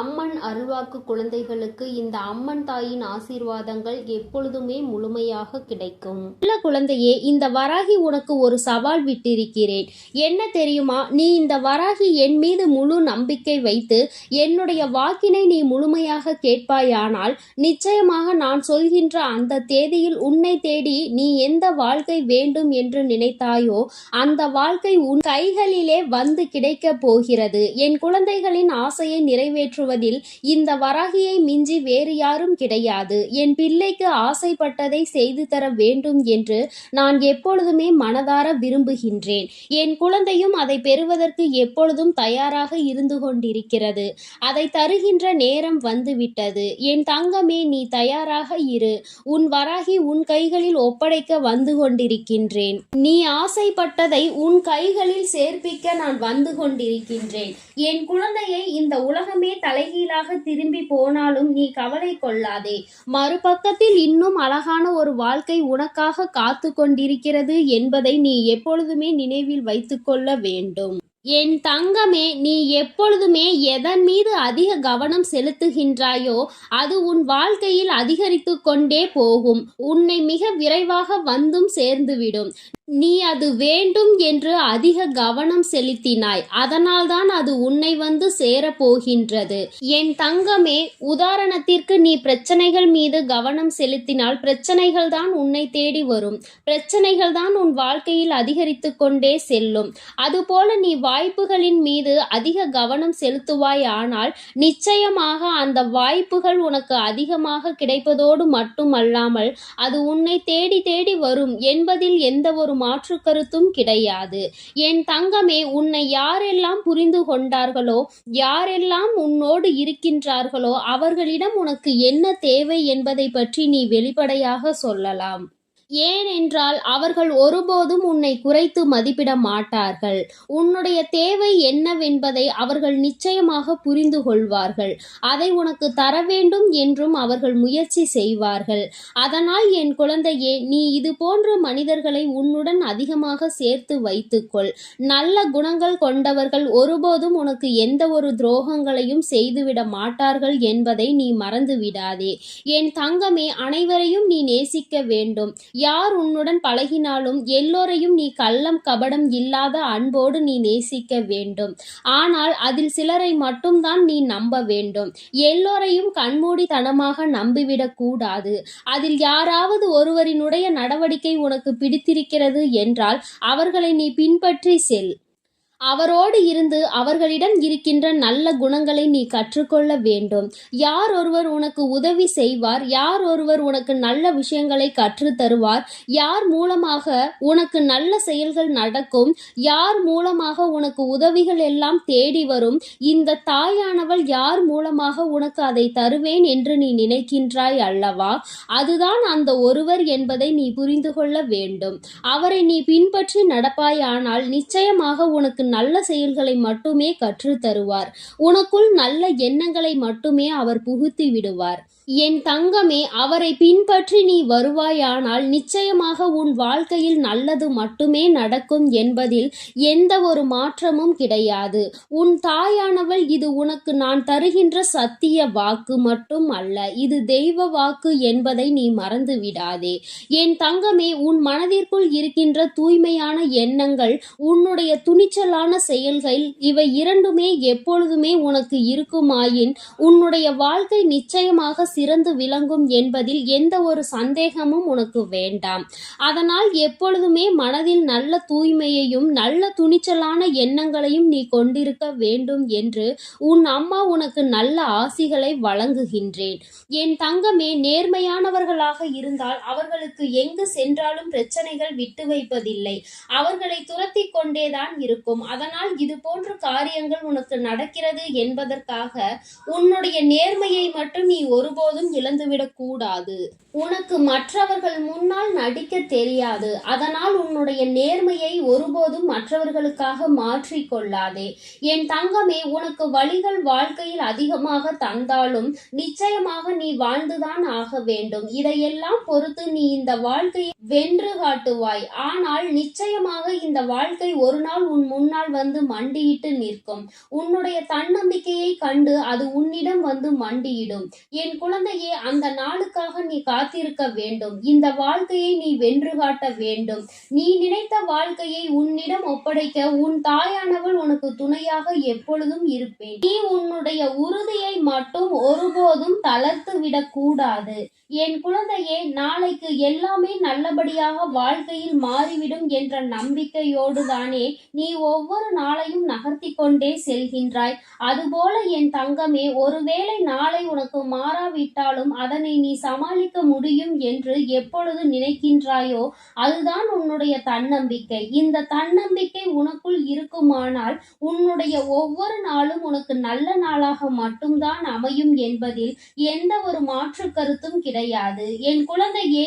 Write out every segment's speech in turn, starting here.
அம்மன் அருள்வாக்கு குழந்தைகளுக்கு இந்த அம்மன் தாயின் ஆசீர்வாதங்கள் எப்பொழுதுமே முழுமையாக கிடைக்கும். நல்ல குழந்தையே இந்த வராகி உனக்கு ஒரு சவால் விட்டிருக்கிறேன். என்ன தெரியுமா? நீ இந்த வராகி என் மீது முழு நம்பிக்கை வைத்து என்னுடைய வாக்கினை நீ முழுமையாக கேட்பாயானால் நிச்சயமாக நான் சொல்கின்ற அந்த தேதியில் உன்னை தேடி நீ எந்த வாழ்க்கை வேண்டும் என்று நினைத்தாயோ அந்த வாழ்க்கை உன் கைகளிலே வந்து கிடைக்கப் போகிறது. என் குழந்தைகளின் ஆசையை நிறைவேற்ற நிறைவேற்றுவதில் இந்த வராகியை மிஞ்சி வேறு யாரும் கிடையாது. என் பிள்ளைக்கு ஆசைப்பட்டதை செய்து தர வேண்டும் என்று நான் எப்பொழுதுமே மனதார விரும்புகின்றேன். என் குழந்தையும் அதை பெறுவதற்கு எப்பொழுதும் தயாராக இருந்து கொண்டிருக்கிறது. அதை தருகின்ற நேரம் வந்துவிட்டது. என் தங்கமே நீ தயாராக இரு. உன் வராகி உன் கைகளில் ஒப்படைக்க வந்து கொண்டிருக்கின்றேன். நீ ஆசைப்பட்டதை உன் கைகளில் சேர்ப்பிக்க நான் வந்து கொண்டிருக்கின்றேன். என் குழந்தையை இந்த உலகமே தலைகீழாக திரும்பி போனாலும் நீ கவலை கொள்ளாதே. மறுபக்கத்தில் இன்னும் அழகான ஒரு வாழ்க்கை உனக்காக காத்து கொண்டிருக்கிறது என்பதை நீ எப்பொழுதுமே நினைவில் வைத்துக்கொள்ள வேண்டும். என் தங்கமே நீ எப்பொழுதுமே எதன் மீது அதிக கவனம் செலுத்துகின்றாயோ அது உன் வாழ்க்கையில் அதிகரித்து கொண்டே போகும். உன்னை மிக விரைவாக வந்தும் சேர்ந்துவிடும். நீ அது வேண்டும் என்று அதிக கவனம் செலுத்தினாய். அதனால்தான் அது உன்னை வந்து சேரப் போகின்றது என் தங்கமே உதாரணத்திற்கு நீ பிரச்சனைகள் மீது கவனம் செலுத்தினால் பிரச்சனைகள் தான் உன்னை தேடி வரும். பிரச்சனைகள் தான் உன் வாழ்க்கையில் அதிகரித்து கொண்டே செல்லும். அதுபோல நீ வாய்ப்புகளின் மீது அதிக கவனம் செலுத்துவாய் ஆனால் நிச்சயமாக அந்த வாய்ப்புகள் உனக்கு அதிகமாக கிடைப்பதோடு மட்டுமல்லாமல் அது உன்னை தேடி தேடி வரும் என்பதில் எந்த ஒரு மாற்று கருத்தும் கிடையாது. என் தங்கமே உன்னை யாரெல்லாம் புரிந்து கொண்டார்களோ யாரெல்லாம் உன்னோடு இருக்கின்றார்களோ அவர்களிடம் உனக்கு என்ன தேவை என்பதை பற்றி நீ வெளிப்படையாக சொல்லலாம். ஏனென்றால் அவர்கள் ஒருபோதும் உன்னை குறைத்து மதிப்பிட மாட்டார்கள் உன்னுடைய தேவை என்னவென்பதை அவர்கள் நிச்சயமாக புரிந்து கொள்வார்கள். அதை உனக்கு தர வேண்டும் என்றும் அவர்கள் முயற்சி செய்வார்கள். அதனால் என் குழந்தையே நீ இது போன்ற மனிதர்களை உன்னுடன் அதிகமாக சேர்த்து வைத்துக்கொள். நல்ல குணங்கள் கொண்டவர்கள் ஒருபோதும் உனக்கு எந்த ஒரு துரோகங்களையும் செய்துவிட மாட்டார்கள் என்பதை நீ மறந்து விடாதே என் தங்கமே அனைவரையும் நீ நேசிக்க வேண்டும். யார் உன்னுடன் பழகினாலும் எல்லோரையும் நீ கள்ளம் கபடம் இல்லாத அன்போடு நீ நேசிக்க வேண்டும். ஆனால் அதில் சிலரை மட்டும்தான் நீ நம்ப வேண்டும். எல்லோரையும் கண்மூடித்தனமாக நம்பிவிடக் கூடாது. அதில் யாராவது ஒருவரினுடைய நடவடிக்கை உனக்கு பிடித்திருக்கிறது என்றால் அவர்களை நீ பின்பற்றி செல். அவரோடு இருந்து அவர்களிடம் இருக்கின்ற நல்ல குணங்களை நீ கற்றுக்கொள்ள வேண்டும். யார் ஒருவர் உனக்கு உதவி செய்வார் யார் ஒருவர் உனக்கு நல்ல விஷயங்களை கற்றுத் தருவார் யார் மூலமாக உனக்கு நல்ல செயல்கள் நடக்கும் யார் மூலமாக உனக்கு உதவிகள் எல்லாம் தேடி வரும் இந்த தாயானவள் யார் மூலமாக உனக்கு அதை தருவேன் என்று நீ நினைக்கின்றாய் அல்லவா? அதுதான் அந்த ஒருவர் என்பதை நீ புரிந்து கொள்ள வேண்டும். அவரை நீ பின்பற்றி நடப்பாயானால் நிச்சயமாக உனக்கு நல்ல செயல்களை மட்டுமே கற்று தருவார் உனக்குள் நல்ல எண்ணங்களை மட்டுமே அவர் புகுத்தி விடுவார். என் தங்கமே அவரை பின்பற்றி நீ வருவாயானால் நிச்சயமாக உன் வாழ்க்கையில் நல்லது மட்டுமே நடக்கும் என்பதில் எந்த ஒரு மாற்றமும் கிடையாது. உன் தாயானவள் இது உனக்கு நான் தருகின்ற சத்திய வாக்கு மட்டும் அல்ல. இது தெய்வ வாக்கு என்பதை நீ மறந்து விடாதே என் தங்கமே உன் மனதிற்குள் இருக்கின்ற தூய்மையான எண்ணங்கள் உன்னுடைய துணிச்சலான செயல்கள் இவை இரண்டுமே எப்பொழுதுமே உனக்கு இருக்குமாயின் உன்னுடைய வாழ்க்கை நிச்சயமாக சிறந்து விளங்கும் என்பதில் எந்த ஒரு சந்தேகமும் உனக்கு வேண்டாம். அதனால் எப்பொழுதுமே மனதில் நல்ல தூய்மையையும் நல்ல துணிச்சலான எண்ணங்களையும் நீ கொண்டிருக்க வேண்டும் என்று உன் அம்மா உனக்கு நல்ல ஆசிகளை வழங்குகின்றேன். என் தங்கமே நேர்மையானவர்களாக இருந்தால் அவர்களுக்கு எங்கு சென்றாலும் பிரச்சனைகள் விட்டு வைப்பதில்லை. அவர்களை துரத்தி கொண்டேதான் இருக்கும். அதனால் இது போன்ற காரியங்கள் உனக்கு நடக்கிறது என்பதற்காக உன்னுடைய நேர்மையை மட்டும் நீ ஒருபோது ஒருபோதும் இழந்துவிடக் கூடாது. உனக்கு மற்றவர்கள் முன்னால் நடிக்க தெரியாது. அதனால் உன்னுடைய நேர்மையை ஒருபோதும் மற்றவர்களுக்காக மாற்றிக்கொள்ளாதே என் தங்கமே உனக்கு வழிகள் வாழ்க்கையில் அதிகமாக தந்தாலும் நிச்சயமாக நீ வாழ்ந்துதான் ஆக வேண்டும். இதையெல்லாம் பொறுத்து நீ இந்த வாழ்க்கையை வென்று காட்டுவாய். ஆனால் நிச்சயமாக இந்த வாழ்க்கை ஒரு நாள் உன் முன்னால் வந்து மண்டியிட்டு நிற்கும். உன்னுடைய தன்னம்பிக்கையை கண்டு அது உன்னிடம் வந்து மண்டியிடும். என் குழந்தையே அந்த நாளுக்காக நீ காத்திருக்க வேண்டும். இந்த வாழ்க்கையை நீ வென்று காட்ட வேண்டும். நீ நினைத்த வாழ்க்கையை உன்னிடம் ஒப்படைக்க உன் தாயானவள் உனக்கு துணையாக எப்பொழுதும் இருப்பேன். நீ உன்னுடைய உறுதியை மட்டும் ஒருபோதும் தளர்த்து விடக் கூடாது என் குழந்தையே நாளைக்கு எல்லாமே நல்லபடியாக வாழ்க்கையில் மாறிவிடும் என்ற நம்பிக்கையோடு தானே நீ ஒவ்வொரு நாளையும் நகர்த்தி கொண்டே செல்கின்றாய். அதுபோல என் தங்கமே ஒருவேளை நாளை உனக்கு மாறாவி மாறாவிட்டாலும் அதனை நீ சமாளிக்க முடியும் என்று எப்பொழுது நினைக்கின்றாயோ அதுதான் உன்னுடைய தன்னம்பிக்கை. இந்த தன்னம்பிக்கை உனக்குள் இருக்குமானால் உன்னுடைய ஒவ்வொரு நாளும் உனக்கு நல்ல நாளாக மட்டும்தான் அமையும் என்பதில் எந்த ஒரு மாற்று கருத்தும் கிடையாது. என் குழந்தையே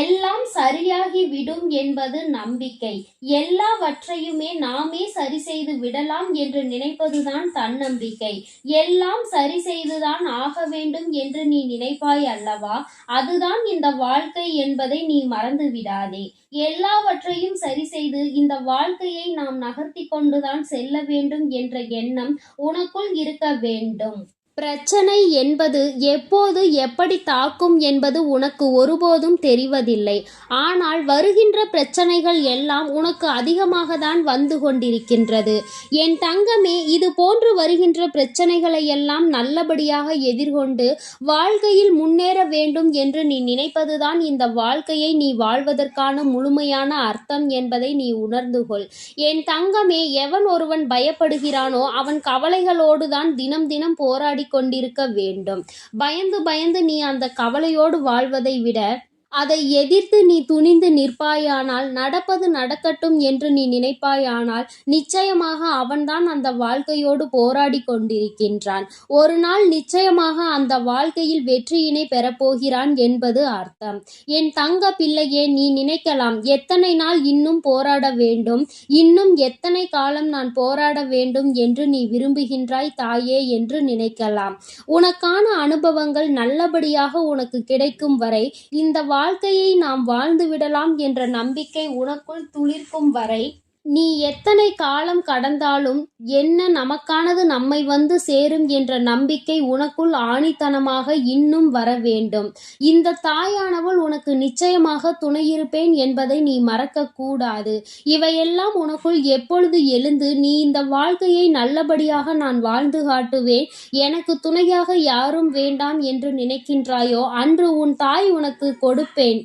எல்லாம் சரியாகி விடும் என்பது நம்பிக்கை. எல்லாவற்றையுமே நாமே சரி செய்து விடலாம் என்று நினைப்பதுதான் தன்னம்பிக்கை. எல்லாம் சரி செய்துதான் ஆக வேண்டும் என்று நீ நீ நினைப்பாய் அல்லவா? அதுதான் இந்த வாழ்க்கை என்பதை நீ மறந்து விடாதே எல்லாவற்றையும் சரி செய்து இந்த வாழ்க்கையை நாம் நகர்த்தி கொண்டுதான் செல்ல வேண்டும் என்ற எண்ணம் உனக்குள் இருக்க வேண்டும். பிரச்சனை என்பது எப்போது எப்படி தாக்கும் என்பது உனக்கு ஒருபோதும் தெரிவதில்லை. ஆனால் வருகின்ற பிரச்சனைகள் எல்லாம் உனக்கு அதிகமாக தான் வந்து கொண்டிருக்கின்றது. என் தங்கமே இது போன்று வருகின்ற பிரச்சனைகளை எல்லாம் நல்லபடியாக எதிர்கொண்டு வாழ்க்கையில் முன்னேற வேண்டும் என்று நீ நினைப்பதுதான் இந்த வாழ்க்கையை நீ வாழ்வதற்கான முழுமையான அர்த்தம் என்பதை நீ உணர்ந்து கொள். என் தங்கமே எவன் ஒருவன் பயப்படுகிறானோ அவன் கவலைகளோடு தான் தினம் தினம் போராடி கொண்டிருக்க வேண்டும். பயந்து பயந்து நீ அந்த கவலையோடு வாழ்வதை விட அதை எதிர்த்து நீ துணிந்து நிற்பாயானால் நடப்பது நடக்கட்டும் என்று நீ நினைப்பாயானால் நிச்சயமாக அவன்தான் அந்த வாழ்க்கையோடு போராடி கொண்டிருக்கின்றான். ஒரு நாள் நிச்சயமாக அந்த வாழ்க்கையில் வெற்றியினை பெறப்போகிறான் என்பது அர்த்தம். என் தங்க பிள்ளையே நீ நினைக்கலாம் எத்தனை நாள் இன்னும் போராட வேண்டும்? இன்னும் எத்தனை காலம் நான் போராட வேண்டும் என்று நீ விரும்புகின்றாய் தாயே என்று நினைக்கலாம். உனக்கான அனுபவங்கள் நல்லபடியாக உனக்கு கிடைக்கும் வரை இந்த வாழ்க்கையை நாம் வாழ்ந்து விடலாம் என்ற நம்பிக்கை உனக்குள் துளிர்க்கும் வரை நீ எத்தனை காலம் கடந்தாலும் என்ன நமக்கானது நம்மை வந்து சேரும் என்ற நம்பிக்கை உனக்குள் ஆணித்தனமாக இன்னும் வர வேண்டும். இந்த தாயானவள் உனக்கு நிச்சயமாக துணையிருப்பேன் என்பதை நீ மறக்க கூடாது. இவையெல்லாம் உனக்குள் எப்பொழுது எழுந்து நீ இந்த வாழ்க்கையை நல்லபடியாக நான் வாழ்ந்து காட்டுவேன் எனக்கு துணையாக யாரும் வேண்டாம் என்று நினைக்கின்றாயோ அன்று உன் தாய் உனக்கு கொடுப்பேன்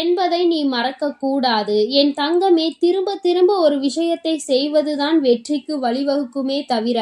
என்பதை நீ மறக்க கூடாது. என் தங்கமே திரும்ப திரும்ப ஒரு விஷயத்தை செய்வதுதான் வெற்றிக்கு வழிவகுக்குமே தவிர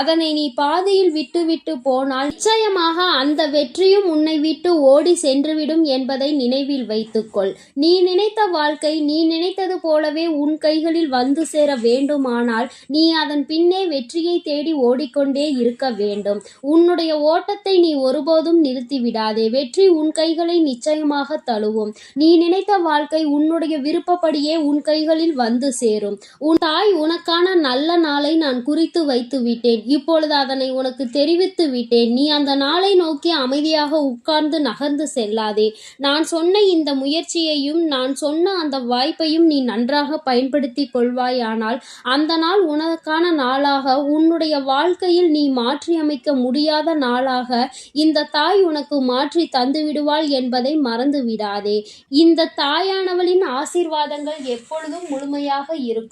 அதனை நீ பாதியில் விட்டுவிட்டு போனால் நிச்சயமாக அந்த வெற்றியும் உன்னை விட்டு ஓடி சென்றுவிடும் என்பதை நினைவில் வைத்துக்கொள். நீ நினைத்த வாழ்க்கை நீ நினைத்தது போலவே உன் கைகளில் வந்து சேர வேண்டுமானால் நீ அதன் பின்னே வெற்றியை தேடி ஓடிக்கொண்டே இருக்க வேண்டும். உன்னுடைய ஓட்டத்தை நீ ஒருபோதும் நிறுத்திவிடாதே. வெற்றி உன் கைகளை நிச்சயமாக தழுவும். நீ நினைத்த வாழ்க்கை உன்னுடைய விருப்பப்படியே உன் கைகளில் வந்து சேரும். உன் தாய் உனக்கான நல்ல நாளை நான் குறித்து வைத்து விட்டேன். இப்பொழுது அதனை உனக்கு தெரிவித்து விட்டேன். நீ அந்த நாளை நோக்கி அமைதியாக உட்கார்ந்து நகர்ந்து செல்லாதே. நான் சொன்ன இந்த முயற்சியையும் நான் சொன்ன அந்த வாய்ப்பையும் நீ நன்றாக பயன்படுத்தி கொள்வாயானால் அந்த நாள் உனக்கான நாளாக உன்னுடைய வாழ்க்கையில் நீ மாற்றியமைக்க முடியாத நாளாக இந்த தாய் உனக்கு மாற்றி தந்துவிடுவாள் என்பதை மறந்து விடாதே இந்த தாயானவளின் ஆசீர்வாதங்கள் எப்பொழுதும் முழுமையாக இருக்கும்.